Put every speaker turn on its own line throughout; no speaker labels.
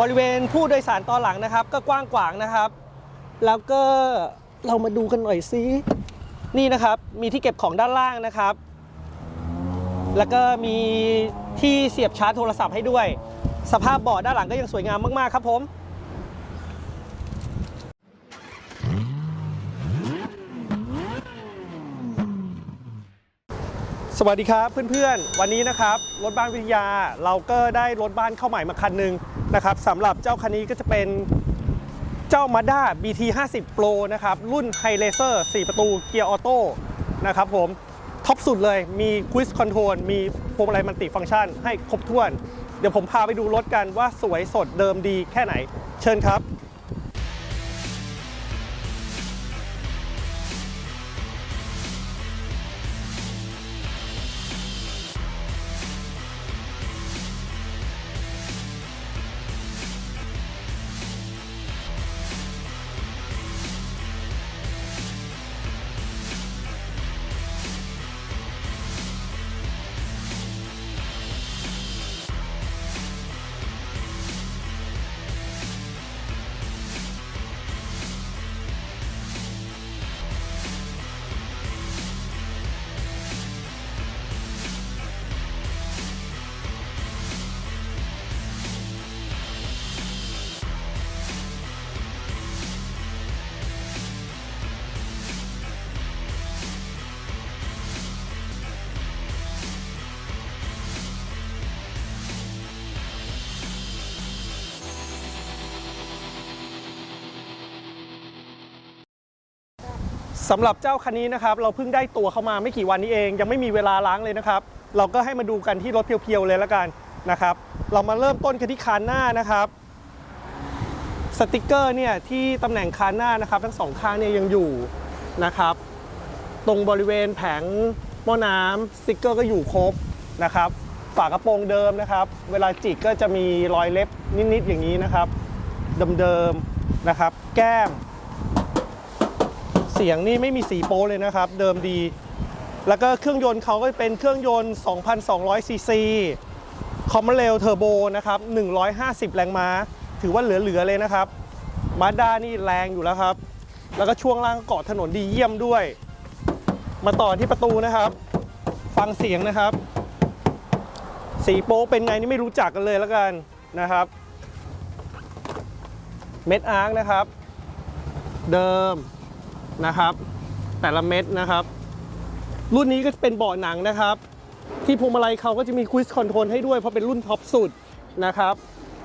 บริเวณผู้โดยสารตอนหลังนะครับ ก็กว้างขวางนะครับ แล้วก็เรามาดูกันหน่อยซินี่นะครับ มีที่เก็บของด้านล่างนะครับ แล้วก็มีที่เสียบชาร์จโทรศัพท์ให้ด้วย สภาพเบาะด้านหลังก็ยังสวยงามมาก ๆ ครับผมสวัสดีครับเพื่อนๆ วันนี้นะครับรถบ้านวิทยาเราก็ได้รถบ้านเข้าใหม่มาคันหนึ่ง นะครับสำหรับเจ้าคันนี้ก็จะเป็นเจ้า Mazda BT 50 Pro นะครับรุ่น h i g h Racer 4ประตูเกียร์ออโต้นะครับผมท็อปสุดเลยมีควิสคอนโทรลมีพวงมาลัยมัลติฟังก์ชันให้ครบถ้วน เดี๋ยวผมพาไปดูรถกันว่าสวยสดเดิมดีแค่ไหน เชิญครับ สำหรับเจ้าคันนี้นะครับเราเพิ่งได้ตัวเข้ามาไม่กี่วันนี้เอง ยังไม่มีเวลาล้างเลยนะครับ เราก็ให้มาดูกันที่รถเพียวๆเลยแล้วกันนะครับ เรามาเริ่มต้นกันที่คานหน้านะครับสติกเกอร์เนี่ยที่ตำแหน่งคานหน้านะครับ ทั้งสองข้างเนี่ยยังอยู่นะครับ ตรงบริเวณแผงหม้อน้ำสติกเกอร์ก็อยู่ครบนะครับฝากระโปรงเดิมนะครับ เวลาจิกก็จะมีรอยเล็บนิดๆอย่างนี้นะครับ เดิมๆนะครับ แก้ม เสียงนี่ไม่มีสีโป้เลยนะครับ เดิมดี แล้วก็เครื่องยนต์เขาก็เป็นเครื่องยนต์ 2,200 ซีซีคอมมเรลเทอร์โบนะครับ 150 แรงม้า ถือว่าเหลือ ๆ เลยนะครับมาด้านี่แรงอยู่แล้วครับ แล้วก็ช่วงล่างเกาะถนนดีเยี่ยมด้วย มาต่อที่ประตูนะครับ ฟังเสียงนะครับ สีโป๊เป็นไงนี่ไม่รู้จักกันเลยแล้วกันนะครับ เม็ดอาร์คนะครับ เดิม นะครับ แต่ละเม็ดนะครับ รุ่นนี้ก็เป็นเบาะหนังนะครับ ที่พวงมาลัยเขาก็จะมีค i ิ c คอนโทรลให้ด้วย เพราะเป็นรุ่นท็อปสุดนะครับ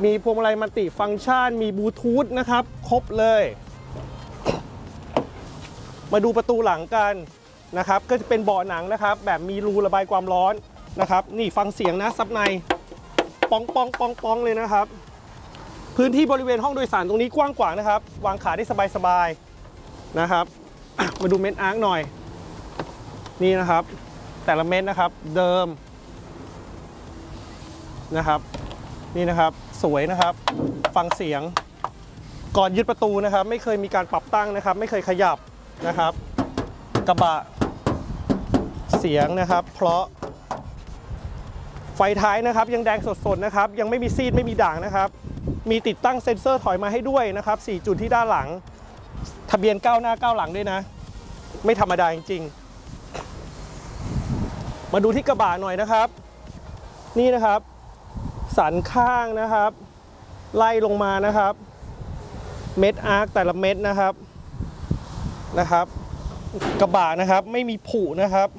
มีพวงมาลัยมัลติฟังก์ชัน มีบลูทูธนะครับ ครบเลย มาดูประตูหลังกันนะครับ ก็จะเป็นเบาะหนังนะครับ แบบมีรูระบายความร้อนนะครับ นี่ฟังเสียงนะซับในปองปองปองปองเลยนะครับ พื้นที่บริเวณห้องโดยสารตรงนี้กว้างกว่านะครับ วางขาได้สบายๆนะครับ มาดูเม็ดอาร์คหน่อย นี่นะครับ แต่ละเม็ดนะครับเดิมนะครับ นี่นะครับสวยนะครับ ฟังเสียง ก่อนยึดประตูนะครับ ไม่เคยมีการปรับตั้งนะครับ ไม่เคยขยับนะครับ กระบะ เสียงนะครับ เพราะ ไฟท้ายนะครับ ยังแดงสดๆนะครับ ยังไม่มีซีดไม่มีด่างนะครับ มีติดตั้งเซ็นเซอร์ถอยมาให้ด้วยนะครับ 4 จุดที่ด้านหลัง ทะเบียนก้าวหน้าก้าวหลังด้วยนะ ไม่ธรรมดาจริงๆ มาดูที่กระบะหน่อยนะครับ นี่นะครับ สันข้างนะครับ ไล่ลงมานะครับ เม็ดอาร์คแต่ละเม็ดนะครับนะครับ กระบะนะครับไม่มีผุนะครับ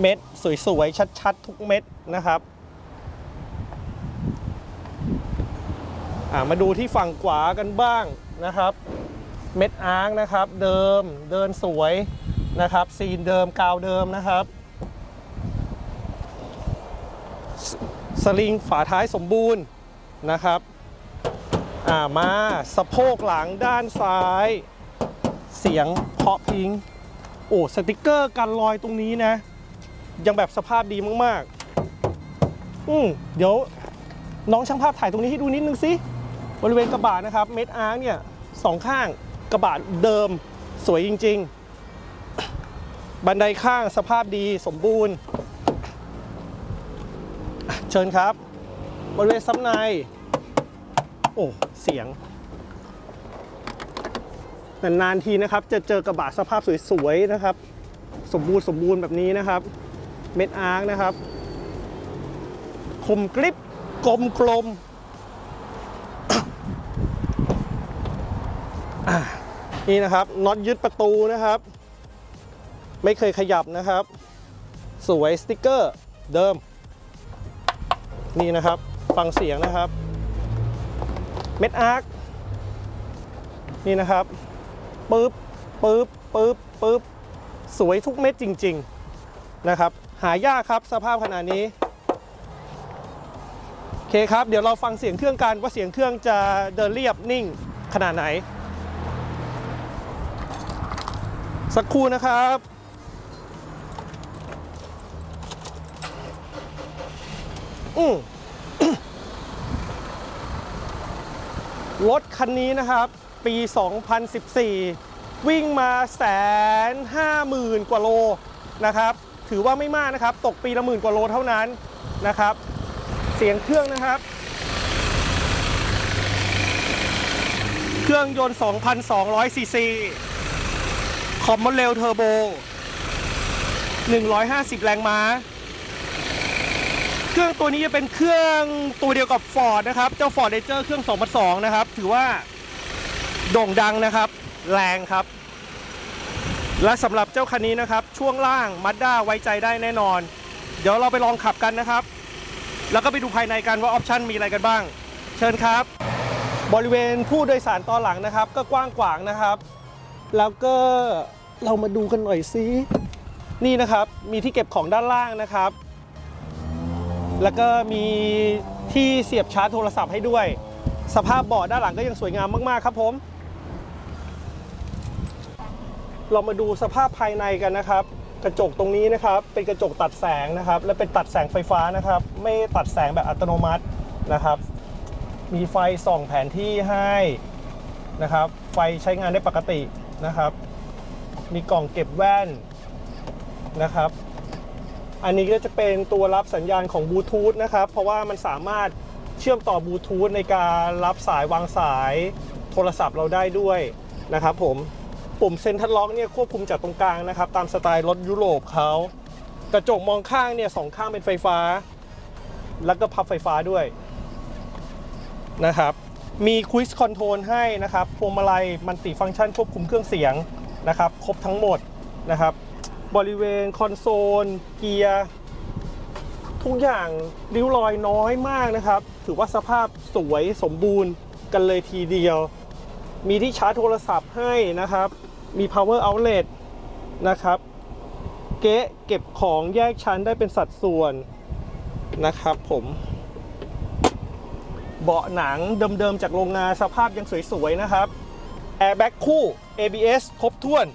เม็ดสวยๆชัดๆ ทุกเม็ดนะครับมาดูที่ฝั่งขวากันบ้างนะครับ เม็ดอาร์คนะครับ เดิมเดินสวยนะครับ ซีนเดิมกาวเดิมนะครับสสลิงฝาท้ายสมบูรณ์นะครับอ่ามาสะโพกหลังด้านซ้าย เสียงเพาะพิงโอ้สติกเกอร์กันรอยตรงนี้นะ ยังแบบสภาพดีมากๆ อืมเดี๋ยวน้องช่างภาพถ่ายตรงนี้ให้ดูนิดนึงสิบริเวณกระบะนะครับ เม็ดอาร์เนี่ยสองข้าง กระบะเดิมสวยจริง ๆ บันไดข้างสภาพดีสมบูรณ์ เชิญครับบริเวณซับใน โอ้ เสียงนานๆทีนะครับ จะเจอกระบะสภาพสวยๆนะครับ สมบูรณ์สมบูรณ์แบบนี้นะครับ เม็ดอาร์คนะครับ คมกริบกลมกลมอะ นี่นะครับน็อตยึดประตูนะครับ ไม่เคยขยับนะครับ สวยสติกเกอร์เดิม นี่นะครับฟังเสียงนะครับเม็ดอาร์คนี่นะครับปึ๊บปึ๊บปึ๊บปึ๊บสวยทุกเม็ดจริง ๆนะครับ หายากครับสภาพขนาดนี้โอเคครับ เดี๋ยวเราฟังเสียงเครื่องกันว่าเสียงเครื่องจะเดินเรียบนิ่งขนาดไหน สักครู่นะครับ อืมรถคันนี้นะครับ ปี 2014 วิ่งมาแสนห้าหมื่นกว่าโลนะครับ ถือว่าไม่มากนะครับ ตกปีละหมื่นกว่าโลเท่านั้นนะครับ เสียงเครื่องนะครับ เครื่องยนต์ 2,200ซีซี อมมอนเรลเทอร์โบ 150 แรงม้า เครื่องตัวนี้จะเป็นเครื่องตัวเดียวกับ Ford นะครับ เจ้า Ford Ranger เครื่อง 2002 นะครับ ถือว่าโด่งดังนะครับ แรงครับ และสำหรับเจ้าคันนี้นะครับ ช่วงล่างมัดด้าไว้ใจได้แน่นอน เดี๋ยวเราไปลองขับกันนะครับ แล้วก็ไปดูภายในกันว่าออปชันมีอะไรกันบ้าง เชิญครับ บริเวณผู้โดยสารตอนหลังนะครับ ก็กว้างขวางนะครับ แล้วก็ เรามาดูกันหน่อยซินี่นะครับมีที่เก็บของด้านล่างนะครับ แล้วก็มีที่เสียบชาร์จโทรศัพท์ให้ด้วย สภาพเบาะด้านหลังก็ยังสวยงามมากๆครับผม เรามาดูสภาพภายในกันนะครับ กระจกตรงนี้นะครับ เป็นกระจกตัดแสงนะครับ และเป็นตัดแสงไฟฟ้านะครับ ไม่ตัดแสงแบบอัตโนมัตินะครับ มีไฟส่องแผนที่ให้นะครับ ไฟใช้งานได้ปกตินะครับ มีกล่องเก็บแว่นนะครับ อันนี้ก็จะเป็นตัวรับสัญญาณของบลูทูธนะครับ เพราะว่ามันสามารถเชื่อมต่อบลูทูธในการรับสายวางสายโทรศัพท์เราได้ด้วยนะครับผมปุ่มเซนทรัลล็อกเนี่ยควบคุมจากตรงกลางนะครับ ตามสไตล์รถยุโรปเขากระจกมองข้างเนี่ยสองข้างเป็นไฟฟ้า แล้วก็พับไฟฟ้าด้วยนะครับ มีค i ิ c คอนโทรลให้นะครับพวงมาลัยมันติฟังก์ชันควบคุมเครื่องเสียง นะครับครบทั้งหมดนะครับ บริเวณคอนโซล เกียร์ ทุกอย่างริ้วรอยน้อยมากนะครับ ถือว่าสภาพสวยสมบูรณ์กันเลยทีเดียว มีที่ชาร์จโทรศัพท์ให้นะครับ มี power outlet นะครับ เก๊ะเก็บของแยกชั้นได้เป็นสัดส่วนนะครับผมเบาะหนังเดิมๆจากโรงงานสภาพยังสวยๆนะครับ แอร์แบ็กคู่ ABS ครบถ้วน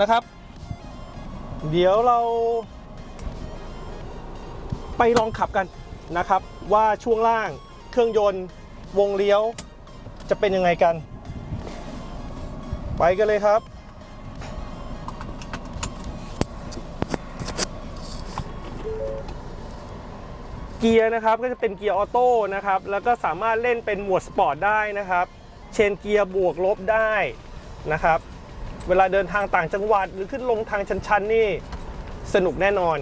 นะครับ เดี๋ยวเรา ไปลองขับกันนะครับ ว่าช่วงล่างเครื่องยนต์วงเลี้ยวจะเป็นยังไงกัน ไปกันเลยครับเกียร์นะครับก็จะเป็นเกียร์ออโต้นะครับ แล้วก็สามารถเล่นเป็นหมวดสปอร์ตได้นะครับ เชนเกียร์บวกลบได้ นะครับ เวลาเดินทางต่างจังหวัดหรือขึ้นลงทางชันๆนี่สนุกแน่นอน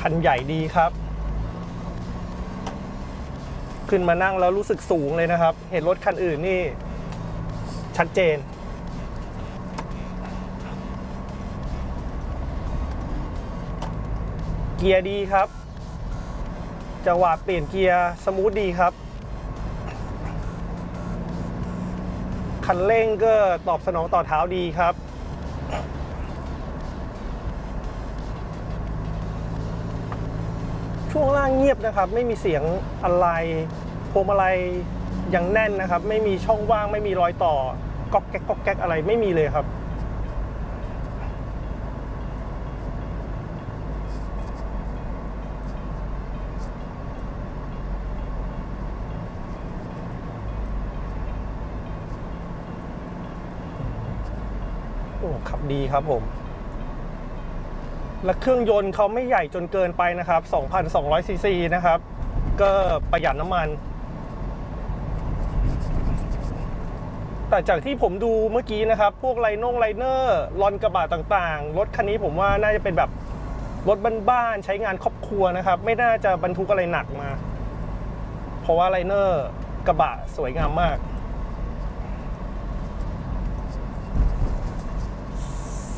คันใหญ่ดีครับ ขึ้นมานั่งแล้วรู้สึกสูงเลยนะครับ เห็นรถคันอื่นนี่ชัดเจน เกียร์ดีครับจังหวะเปลี่ยนเกียร์สมูทดีครับ คันเร่งก็ตอบสนองต่อเท้าดีครับ ช่วงล่างเงียบนะครับ ไม่มีเสียงอะไรพวงมาลัยยังแน่นนะครับ ไม่มีช่องว่างไม่มีรอยต่อก๊อกแก๊กก๊อกแก๊กอะไรไม่มีเลยครับ ขับดีครับผม และเครื่องยนต์เขาไม่ใหญ่จนเกินไปนะครับ 2,200ซีซีนะครับ ก็ประหยัดน้ำมัน แต่จากที่ผมดูเมื่อกี้นะครับ พวกไลนงไลเนอร์ลอนกระบะต่างๆ รถคันนี้ผมว่าน่าจะเป็นแบบรถบ้านๆใช้งานครอบครัวนะครับ ไม่น่าจะบรรทุกอะไรหนักมา เพราะว่าไลเนอร์กระบะสวยงามมาก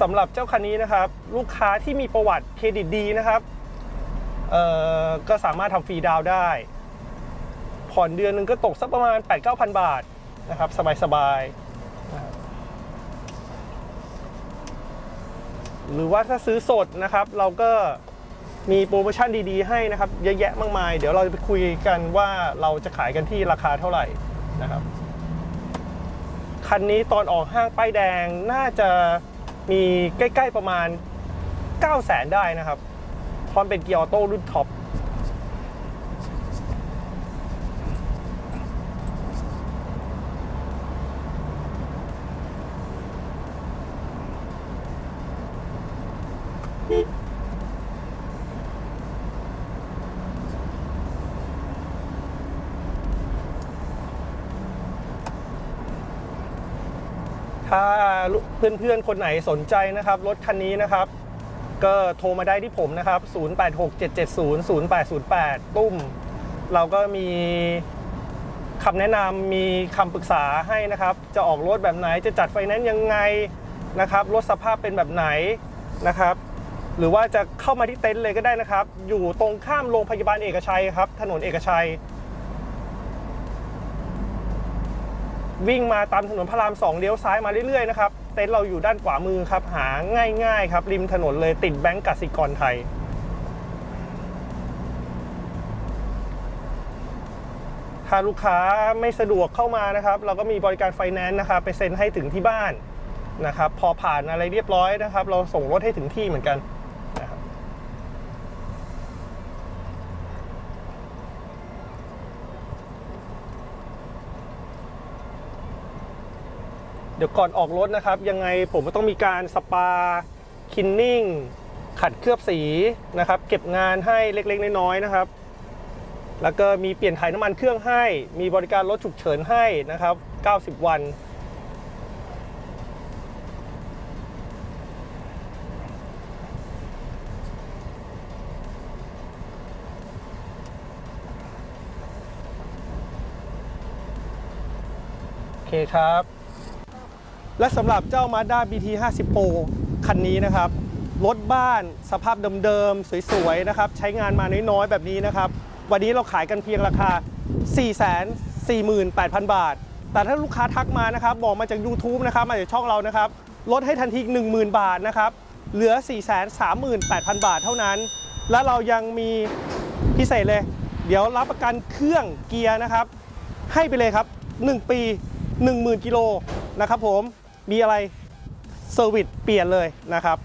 สำหรับเจ้าคันนี้นะครับ ลูกค้าที่มีประวัติเครดิตดีนะครับก็สามารถทำฟรีดาวได้ ผ่อนเดือนหนึ่งก็ตกสักประมาณ 8-9,000 บาทนะครับ สบายๆ หรือว่าถ้าซื้อสดนะครับ เราก็มีโปรโมชั่นดีๆ ให้นะครับ เยอะแยะมากมาย เดี๋ยวเราจะไปคุยกันว่าเราจะขายกันที่ราคาเท่าไหร่นะครับ คันนี้ตอนออกห้างป้ายแดงน่าจะ มีใกล้ ๆประมาณ 9 0 0แสนได้นะครับพร้อมเป็นเกียร์ออโต้รุ่นท็อป ถ้า เพื่อนๆ คนไหนสนใจนะครับรถคันนี้นะครับ ก็โทรมาได้ที่ผมนะครับ 0867700808 ตุ้ม เราก็มีคำแนะนำมีคำปรึกษาให้นะครับ จะออกรถแบบไหนจะจัดไฟแนนซ์ยังไงนะครับรถสภาพเป็นแบบไหนนะครับ หรือว่าจะเข้ามาที่เต็นท์เลยก็ได้นะครับ อยู่ตรงข้ามโรงพยาบาลเอกชัยครับ ถนนเอกชัย วิ่งมาตามถนนพระรามสองเลี้ยวซ้ายมาเรื่อยๆนะครับ ต็นท์เราอยู่ด้านขวามือครับ หาง่ายๆครับ ริมถนนเลยติดแบงก์กสิกรไทย ถ้าลูกค้าไม่สะดวกเข้ามานะครับ เราก็มีบริการไฟแนนซ์นะครับไปเซ็นให้ถึงที่บ้านนะครับ พอผ่านอะไรเรียบร้อยนะครับ เราส่งรถให้ถึงที่เหมือนกันนะครับ เดี๋ยวก่อนออกรถนะครับ ยังไงผมก็ต้องมีการสปาคินนิ่งขัดเคลือบสีนะครับ เก็บงานให้เล็กๆ น้อยๆนะครับ แล้วก็มีเปลี่ยนถ่ายน้ำมันเครื่องให้ มีบริการรถฉุกเฉินให้นะครับ 90 วัน โอเคครับ และสำหรับเจ้า Mazda BT 50 Pro คันนี้นะครับ รถบ้านสภาพเดิมๆ สวยๆ นะครับ ใช้งานมาน้อยๆ แบบนี้นะครับ วันนี้เราขายกันเพียงราคา 448,000 บาท แต่ถ้าลูกค้าทักมานะครับ บอกมาจาก YouTube นะครับ มาจากช่องเรานะครับ ลดให้ทันที10,000 บาทนะครับ เหลือ 438,000 บาทเท่านั้น และเรายังมีพิเศษเลย เดี๋ยวรับประกันเครื่องเกียร์นะครับ ให้ไปเลยครับ 1 ปี 10,000 กิโลนะครับผม มีอะไรเซอร์วิสเปลี่ยนเลยนะครับ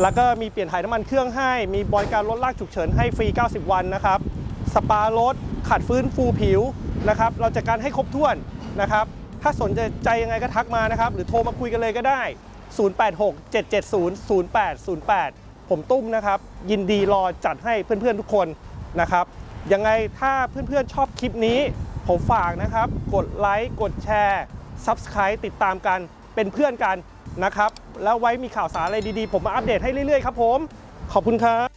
แล้วก็มีเปลี่ยนถ่ายน้ำมันเครื่องให้ มีบริการรถลากฉุกเฉินให้ฟรี 90 วันนะครับ สปารถขัดฟื้นฟูผิวนะครับ เราจัดการให้ครบถ้วนนะครับ ถ้าสนใจยังไงก็ทักมานะครับ หรือโทรมาคุยกันเลยก็ได้ 086-770-0808 ผมตุ้มนะครับ ยินดีรอจัดให้เพื่อนๆทุกคนนะครับ ยังไงถ้าเพื่อนๆชอบคลิปนี้ ผมฝากนะครับ กดไลค์ กดแชร์ Subscribe ติดตามกัน เป็นเพื่อนกันนะครับ แล้วไว้มีข่าวสารอะไรดีๆ ผมมาอัปเดตให้เรื่อยๆ ครับผม ขอบคุณครับ